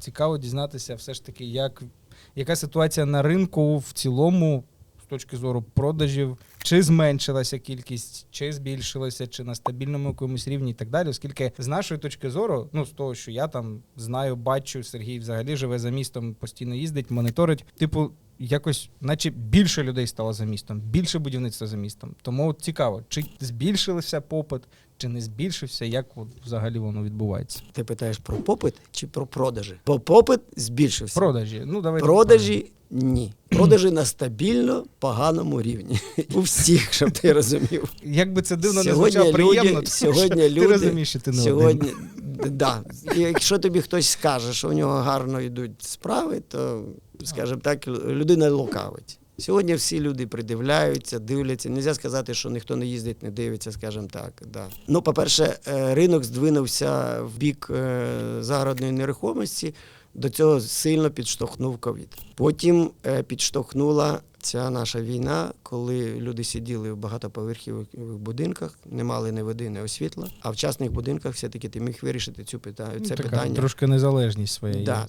Цікаво дізнатися, все ж таки, як, яка ситуація на ринку в цілому точки зору продажів, чи зменшилася кількість, чи збільшилася, чи на стабільному якомусь рівні і так далі. Оскільки з нашої точки зору, ну з того, що я там знаю, бачу, Сергій взагалі живе за містом, постійно їздить, моніторить. Типу, якось, наче більше людей стало за містом, більше будівництва за містом. Тому от цікаво, чи збільшився попит, чи не збільшився, як от взагалі воно відбувається. Ти питаєш про попит чи про продажі? Бо попит збільшився. Продажі. Ну, давайте Продажі ні. Продажі на стабільно поганому рівні. У всіх, щоб ти розумів. Як би це дивно не Сьогодні звучало люди- приємно, то сьогодні що люди- ти розумієш, що ти не один. Сьогодні, да. І якщо тобі хтось скаже, що у нього гарно йдуть справи, то, скажімо так, людина лукавить. Сьогодні всі люди придивляються, дивляться. Нельзя сказати, що ніхто не їздить, не дивиться, скажімо так. Да. Ну, по-перше, е, ринок здвинувся в бік е, загородної нерухомості. До цього сильно підштовхнув ковід. Потім е, підштовхнула ця наша війна, коли люди сиділи в багатоповерхових будинках, не мали ні води, ні освітла. А в частних будинках все-таки ти міг вирішити цю питання, Ну, це така питання. Трошки незалежність своя. є. Да.